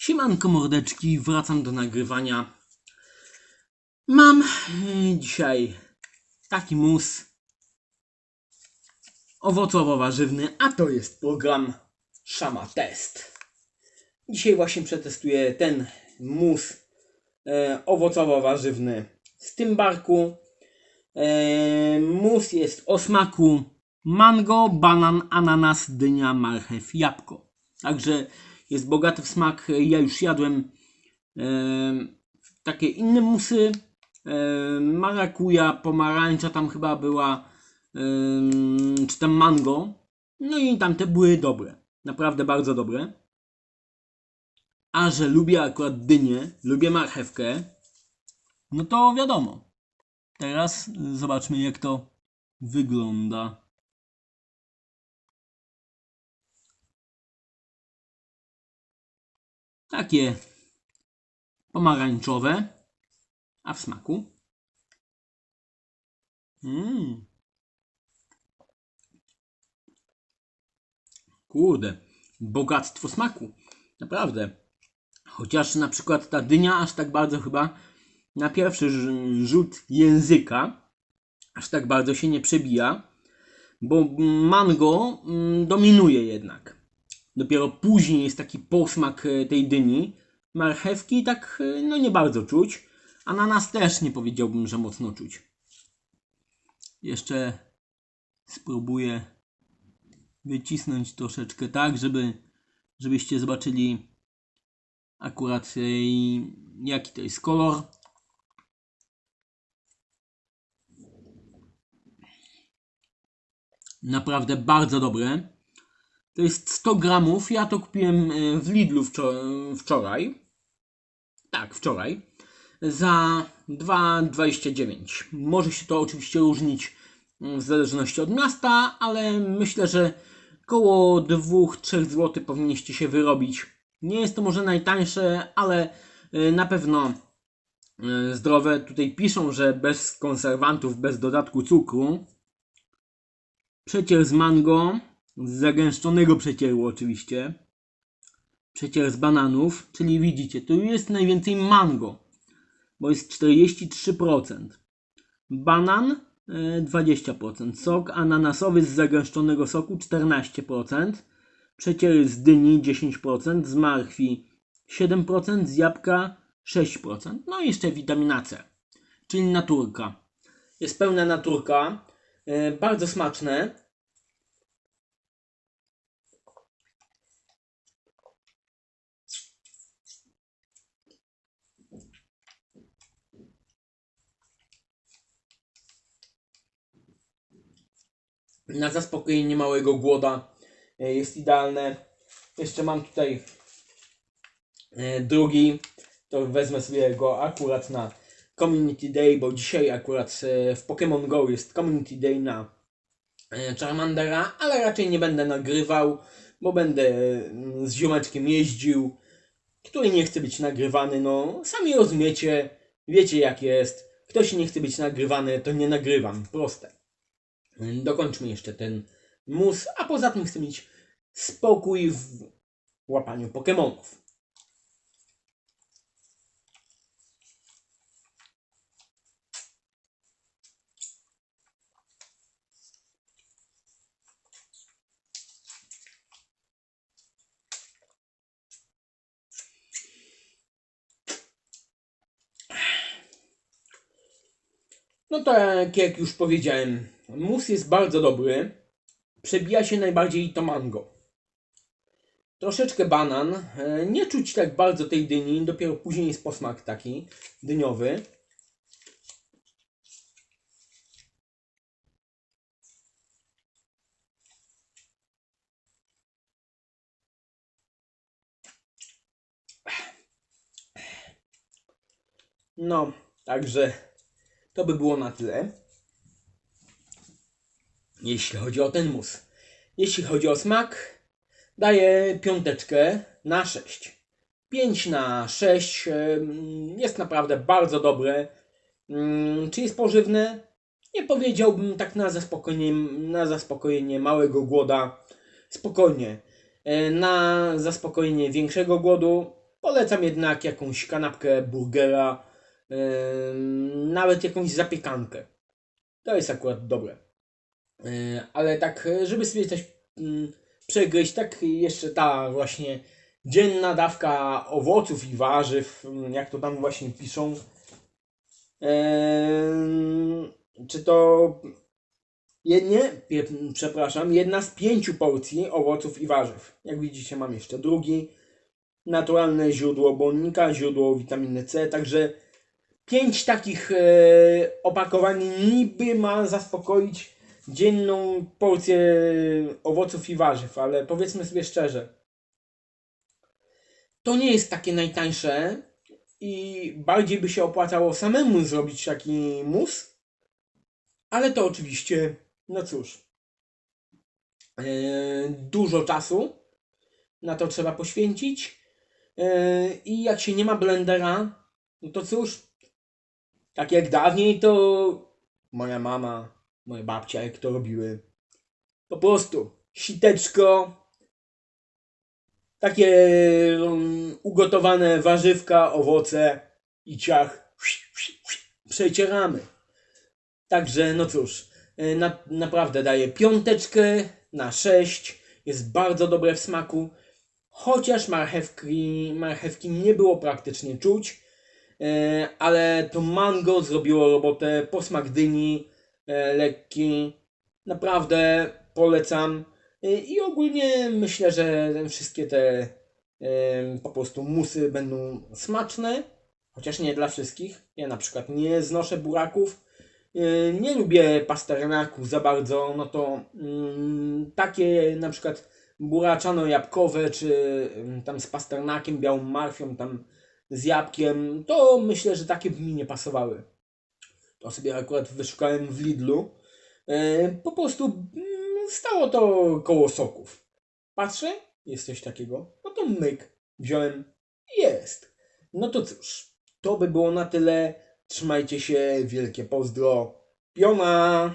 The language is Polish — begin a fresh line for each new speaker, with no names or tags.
Siemanko mordeczki, wracam do nagrywania. Mam e, dzisiaj taki mus owocowo-warzywny, a to jest program Shama Test. Dzisiaj właśnie przetestuję ten mus e, owocowo-warzywny z Tymbarku. E, mus jest o smaku mango, banan, ananas, dynia, marchew, jabłko. Także jest bogaty w smak. Ja już jadłem e, takie inne musy. E, marakuja, pomarańcza tam chyba była, e, czy tam mango. No i tamte były dobre. Naprawdę bardzo dobre. A że lubię akurat dynię, lubię marchewkę, no to wiadomo. Teraz zobaczmy jak to wygląda. Takie pomarańczowe, a w smaku. Mm. Kurde, bogactwo smaku. Naprawdę. Chociaż na przykład ta dynia aż tak bardzo chyba na pierwszy rz- rzut języka aż tak bardzo się nie przebija, bo mango mm, dominuje jednak. Dopiero później jest taki posmak e, tej dyni. Marchewki tak e, no nie bardzo czuć. Ananas też nie powiedziałbym, że mocno czuć. Jeszcze spróbuję wycisnąć troszeczkę tak, żeby żebyście zobaczyli akurat e, jaki to jest kolor. Naprawdę bardzo dobre. To jest 100 gramów. Ja to kupiłem e, w Lidlu wczor- wczoraj. Tak, wczoraj. Za 2,29. Może się to oczywiście różnić mm, w zależności od miasta, ale myślę, że koło 2-3 zł powinniście się wyrobić. Nie jest to może najtańsze, ale y, na pewno y, zdrowe. Tutaj piszą, że bez konserwantów, bez dodatku cukru. Przecier z mango, z zagęszczonego przecieru oczywiście. Przecier z bananów, czyli widzicie, tu jest najwięcej mango, bo jest 43%. Banan y, 20%. Sok ananasowy z zagęszczonego soku 14%. Przeciery z dyni 10%, z marchwi 7%, z jabłka 6%. No i jeszcze witamina C, czyli naturka. Jest pełna naturka, yy, bardzo smaczne. Na zaspokojenie małego głoda e, jest idealne. Jeszcze mam tutaj e, drugi, to wezmę sobie go akurat na Community Day, bo dzisiaj akurat e, w Pokémon Go jest Community Day na Charmandera, ale raczej nie będę nagrywał, bo będę z ziomeczkiem jeździł, który nie chce być nagrywany, no sami rozumiecie, wiecie jak jest. Ktoś nie chce być nagrywany, to nie nagrywam, proste. Dokończmy jeszcze ten mus, a poza tym chcę mieć spokój w łapaniu Pokémonów. No tak jak już powiedziałem, mus jest bardzo dobry. Przebija się najbardziej to mango. Troszeczkę banan. E, Nie czuć tak bardzo tej dyni, dopiero później jest posmak taki dyniowy. No, także to by było na tyle. Jeśli chodzi o ten mus. Jeśli chodzi o smak, daję piąteczkę na 6. 5 na 6 em, jest naprawdę bardzo dobre. Mm, Czy jest pożywne? Nie powiedziałbym tak na zaspokojenie, na zaspokojenie małego głoda. Spokojnie. E, Na zaspokojenie większego głodu Polecam jednak jakąś kanapkę, burgera, nawet jakąś zapiekankę. To jest akurat dobre. E, Ale tak, żeby sobie coś mm, przegryźć, tak jeszcze ta właśnie dzienna dawka owoców i warzyw, mm, jak to tam właśnie piszą. Em, Czy to jednie, przepraszam, jedna z pięciu porcji owoców i warzyw. Jak widzicie, mam jeszcze drugi. Naturalne źródło błonnika, źródło witaminy C, także pięć takich e, opakowań niby ma zaspokoić dzienną porcję owoców i warzyw, ale powiedzmy sobie szczerze, to nie jest takie najtańsze i bardziej by się opłacało samemu zrobić taki mus, ale to oczywiście, no cóż, e, dużo czasu na to trzeba poświęcić e, i jak się nie ma blendera, no to cóż, tak jak dawniej to moja mama, moja babcia jak to robiły. Po prostu siteczko, takie um, ugotowane warzywka, owoce i ciach przecieramy. Także no cóż, y, na, naprawdę daję piąteczkę na 6. Jest bardzo dobre w smaku. Chociaż marchewki, marchewki nie było praktycznie czuć, e, ale to mango zrobiło robotę, posmak dyni e, lekki. Naprawdę polecam. E, I ogólnie myślę, że wszystkie te e, po prostu musy będą smaczne, chociaż nie dla wszystkich. Ja na przykład nie znoszę buraków. E, Nie lubię pasternaku za bardzo, no to mm, takie na przykład buraczano-jabłkowe, czy mm, tam z pasternakiem, białą marfią, tam z jabłkiem, to myślę, że takie by mi nie pasowały. To sobie akurat wyszukałem w Lidlu. E, Po prostu mm, stało to koło soków. Patrzę, jest coś takiego, no to myk, wziąłem, jest. No to cóż, to by było na tyle. Trzymajcie się, wielkie pozdro. Piona!